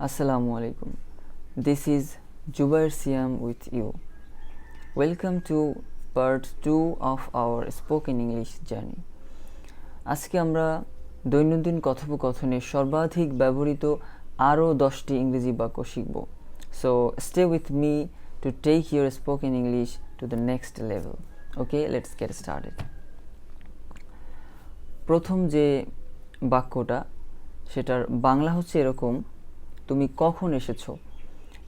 Assalamu alaikum. This is Jubair Siam with you. Welcome to part 2 of our spoken English journey. আজকে আমরা দৈনন্দিন কথোপকথনে সর্বাধিক ব্যবহৃত আরও দশটি ইংরেজি বাক্য শিখব so stay with me to take your spoken English to the next level okay let's get started প্রথম যে বাক্যটা, সেটার বাংলা হচ্ছে এরকম তুমি কখন এসেছ?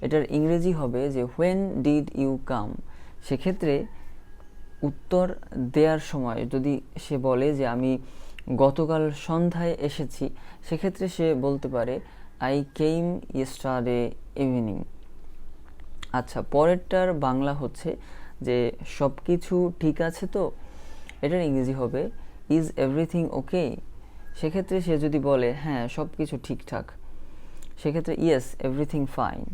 এটার ইংরেজি হবে যে হোয়েন ডিড ইউ কাম সেক্ষেত্রে উত্তর দেওয়ার সময় যদি সে বলে যে, আমি গতকাল সন্ধ্যায় এসেছি, সেক্ষেত্রে সে বলতে পারে আই কেইম ইয়েস্টারডে ইভিনিং আচ্ছা পরেরটার বাংলা হচ্ছে যে সব কিছু ঠিক আছে তো? এটার ইংরেজি হবে ইজ এভরিথিং ওকে সেক্ষেত্রে সে যদি বলে হ্যাঁ সব কিছু ঠিকঠাক। সেক্ষেত্রে ইয়েস এভরিথিং ফাইন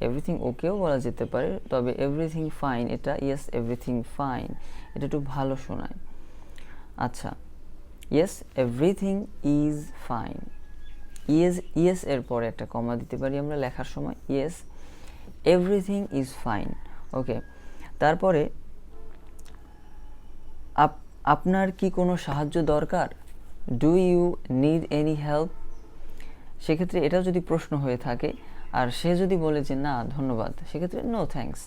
এভরিথিং ওকেও বলা যেতে পারে, তবে এভরিথিং ফাইন এটা ইয়েস এভরিথিং ফাইন এটা একটু ভালো শোনায়। আচ্ছা yes everything is fine yes yes এর পরে একটা কমা দিতে পারি আমরা লেখার সময়। Yes everything is fine okay তারপরে আপ- আপনার কি কোনো সাহায্য দরকার? Do you need any help সেক্ষেত্রে এটাও যদি প্রশ্ন হয়ে থাকে, আর সে যদি বলে যে না, ধন্যবাদ, সেক্ষেত্রে নো থ্যাঙ্কস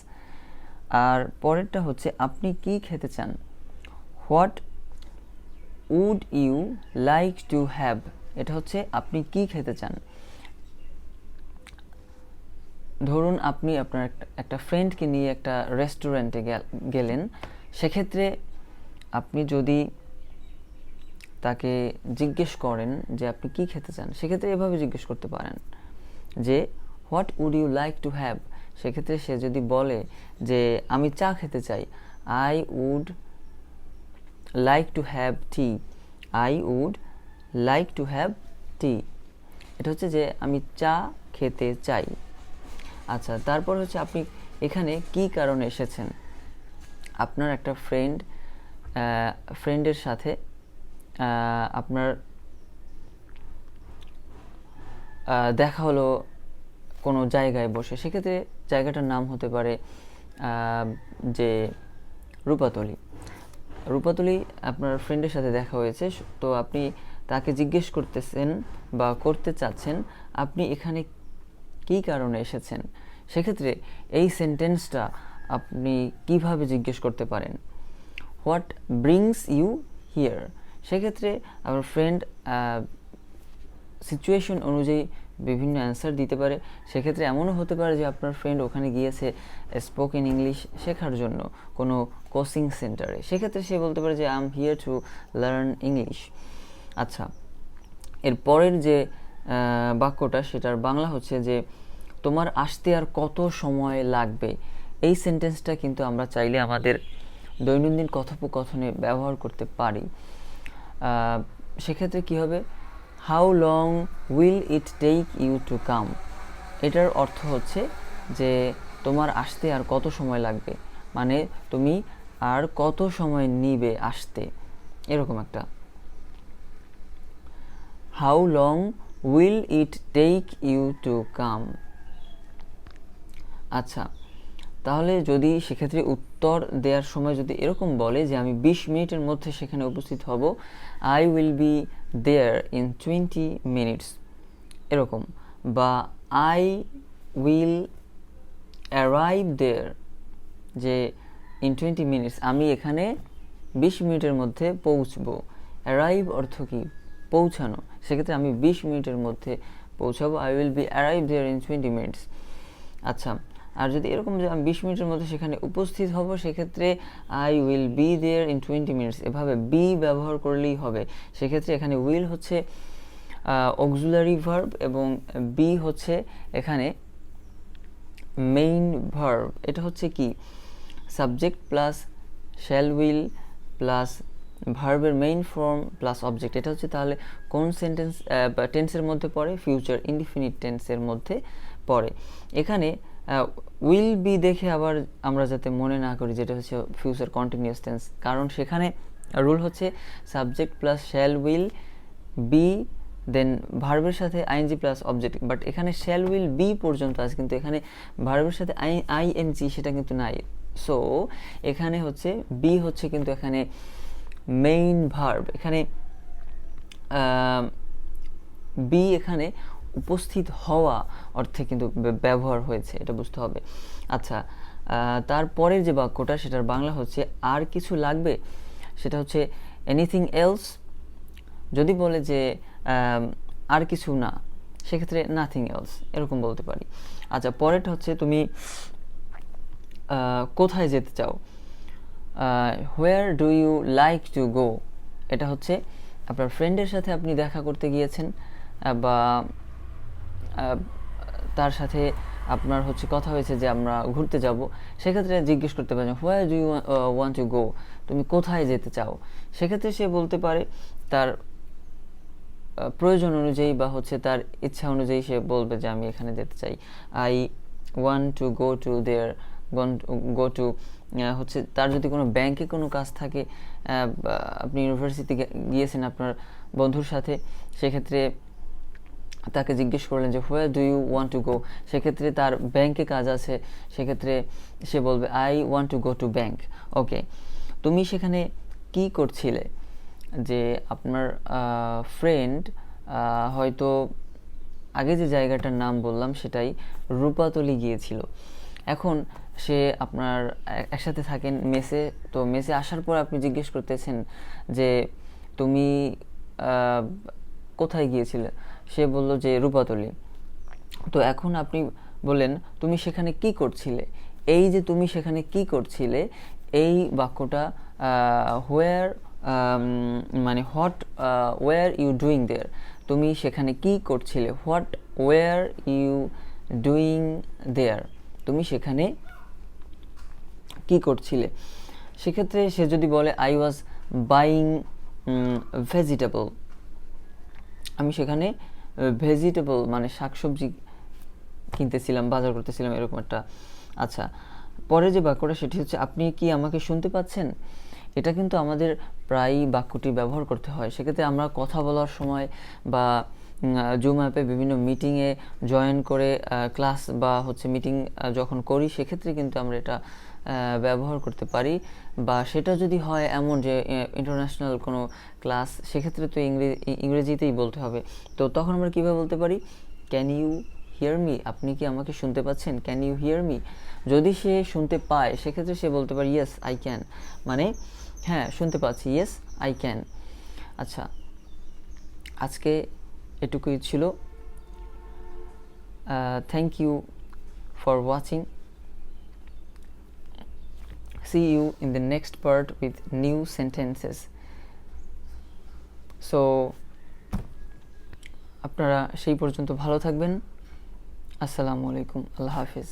আর পরেরটা হচ্ছে, আপনি কি খেতে চান? What would you like to have এটা হচ্ছে, আপনি কি খেতে চান? ধরুন আপনি আপনার একটা ফ্রেন্ডকে নিয়ে একটা রেস্টুরেন্টে গেলেন, সেক্ষেত্রে আপনি যদি তাকে জিজ্ঞেস করেন যে আপনি কি খেতে চান, সেক্ষেত্রে এভাবে জিজ্ঞেস করতে পারেন যে what would you like to have সেক্ষেত্রে সে যদি বলে যে, আমি চা খেতে চাই। I would like to have tea I would like to have tea এটা হচ্ছে যে, আমি চা খেতে চাই। আচ্ছা তারপর হচ্ছে আপনি এখানে কি কারণে এসেছেন? আপনার একটা ফ্রেন্ড ফ্রেন্ডের সাথে আপনার দেখা হলো কোনো জায়গায় বসে, সেক্ষেত্রে জায়গাটার নাম হতে পারে যে রূপাতলি। রূপাতলি আপনার ফ্রেন্ডের সাথে দেখা হয়েছে, তো আপনি তাকে জিজ্ঞেস করতেছেন বা করতে চাচ্ছেন, আপনি এখানে কী কারণে এসেছেন? সেক্ষেত্রে এই সেন্টেন্সটা আপনি কীভাবে জিজ্ঞেস করতে পারেন? হোয়াট ব্রিংস ইউ হিয়ার সেক্ষেত্রে আমার ফ্রেন্ড সিচুয়েশন অনুযায়ী বিভিন্ন অ্যান্সার দিতে পারে। সেক্ষেত্রে এমনও হতে পারে যে আপনার ফ্রেন্ড ওখানে গিয়েছে স্পোকেন ইংলিশ শেখার জন্য কোনো কোচিং সেন্টারে সেক্ষেত্রে সে বলতে পারে যে I am here to learn English আচ্ছা এর পরের যে বাক্যটা সেটার বাংলা হচ্ছে যে, তোমার আসতে আর কত সময় লাগবে? এই সেন্টেন্সটা কিন্তু আমরা চাইলে আমাদের দৈনন্দিন কথোপকথনে ব্যবহার করতে পারি। সেক্ষেত্রে কি হবে? How long will it take you to come এটার অর্থ হচ্ছে যে তোমার আসতে আর কত সময় লাগবে? মানে তুমি আর কত সময় নিবে আসতে? এরকম একটা। How long will it take you to come আচ্ছা তাহলে যদি সেক্ষেত্রে উত্তর দেওয়ার সময় যদি এরকম বলে যে আমি বিশ মিনিটের মধ্যে সেখানে উপস্থিত হব I will be there in twenty minutes এরকম। বা আই উইল অ্যারাইভ দেয়ার যে ইন টোয়েন্টি মিনিটস আমি এখানে বিশ মিনিটের মধ্যে পৌঁছবো। অ্যারাইভ অর্থ কি? পৌঁছানো। সেক্ষেত্রে আমি বিশ মিনিটের মধ্যে পৌঁছাবো। I will be arrive there in twenty minutes আচ্ছা আর যদি এরকম যে আমি বিশ মিনিটের মধ্যে সেখানে উপস্থিত হব, সেক্ষেত্রে I will be there in twenty minutes এভাবে বি ব্যবহার করলেই হবে। সেক্ষেত্রে এখানে উইল হচ্ছে অক্সুলারি ভার্ব এবং বি হচ্ছে এখানে মেইন ভার্ব এটা হচ্ছে কি? Subject plus shall will plus ভার্বের মেইন ফর্ম প্লাস অবজেক্ট এটা হচ্ছে তাহলে কোন সেন্টেন্স টেন্সের মধ্যে পড়ে? ফিউচার ইনডিফিনিট টেন্সের মধ্যে পড়ে। এখানে উইল বি দেখে আবার আমরা যাতে মনে না করি যেটা হচ্ছে ফিউচার কন্টিনিউয়াস টেন্স কারণ সেখানে রুল হচ্ছে subject plus shall will be then ভার্বের সাথে আইএনজি প্লাস অবজেক্ট বাট এখানে শ্যাল উইল বি পর্যন্ত আছে, কিন্তু এখানে ভার্বের সাথে আই আইএনজি সেটা কিন্তু নাই। সো এখানে হচ্ছে বি হচ্ছে কিন্তু এখানে মেইন ভার্ব এখানে বি এখানে উপস্থিত হওয়া অর্থে কিন্তু ব্যবহার হয়েছে, এটা বুঝতে হবে। আচ্ছা তারপরের যে বাক্যটা, সেটার বাংলা হচ্ছে, আর কিছু লাগবে? সেটা হচ্ছে এনিথিং এলস যদি বলে যে আর কিছু না, সেক্ষেত্রে নাথিং এলস এরকম বলতে পারি। আচ্ছা পরেরটা হচ্ছে, তুমি কোথায় যেতে চাও? Where do you like to go এটা হচ্ছে, আপনার ফ্রেন্ডের সাথে আপনি দেখা করতে গিয়েছেন, বা তার সাথে আপনার হচ্ছে কথা হয়েছে যে আমরা ঘুরতে যাব, সেক্ষেত্রে জিজ্ঞেস করতে পারেন where do you want to go তুমি কোথায় যেতে চাও? সেক্ষেত্রে সে বলতে পারে তার প্রয়োজন অনুযায়ী বা হচ্ছে তার ইচ্ছা অনুযায়ী সে বলবে যে আমি এখানে যেতে চাই। I want to go to there go to হচ্ছে তার যদি কোনো ব্যাংকে কোনো কাজ থাকে আপনি ইউনিভার্সিটি গিয়েছেন আপনার বন্ধুর সাথে, সেক্ষেত্রে তাকে জিজ্ঞেস করলেন যে where do you want to go সেক্ষেত্রে তার ব্যাংকে কাজ আছে। সেক্ষেত্রে সে বলবে I want to go to bank okay তুমি সেখানে কি করছিলে? যে আপনার ফ্রেন্ড হয়তো আগে যে জায়গাটার নাম বললাম সেটাই রূপাতলি গিয়েছিল। এখন সে আপনার একসাথে থাকেন মেসে। তো মেসে আসার পর আপনি জিজ্ঞেস করতেছেন যে, তুমি কোথায় গিয়েছিলে? সে বলল যে, রূপাতলি, তো এখন আপনি বললেন, তুমি সেখানে কি করছিলে? এই যে তুমি সেখানে কি করছিলে, এই বাক্যটা হোয়ার মানে what were you doing there তুমি সেখানে কি করছিলে? What were you doing there তুমি সেখানে কি করছিলে? সেক্ষেত্রে সে যদি বলে আই ওয়াজ বাইং ভেজিটেবল আমি সেখানে ভেজিটেবল মানে শাকসবজি কিনতেছিলাম, বাজার করতেছিলাম, এরকম একটা। আচ্ছা পরে যে বাক্যটা, সেটি হচ্ছে, আপনি কি আমাকে শুনতে পাচ্ছেন? এটা কিন্তু আমাদের প্রায়ই বাক্যটি ব্যবহার করতে হয়। সেক্ষেত্রে আমরা কথা বলার সময় বা জুম অ্যাপে বিভিন্ন মিটিংয়ে জয়েন করে ক্লাস বা হচ্ছে মিটিং যখন করি, সেক্ষেত্রে কিন্তু আমরা এটা ব্যবহার করতে পারি। বা সেটা যদি হয় এমন যে ইন্টারন্যাশনাল কোনো ক্লাস সেক্ষেত্রে তো ইংরেজি ইংরেজিতেই বলতে হবে। তো তখন আমরা কীভাবে বলতে পারি? ক্যান ইউ হিয়ার মি আপনি কি আমাকে শুনতে পাচ্ছেন? ক্যান ইউ হিয়ার মি যদি সে শুনতে পায়, সেক্ষেত্রে সে বলতে পারে ইয়েস আই ক্যান মানে হ্যাঁ শুনতে পাচ্ছি ইয়েস আই ক্যান আচ্ছা আজকে এটুকুই ছিল। Thank you for watching see you in the next part with new sentences so আপনারা সেই পর্যন্ত ভালো থাকবেন। আসসালামু আলাইকুম। আল্লাহ হাফিজ।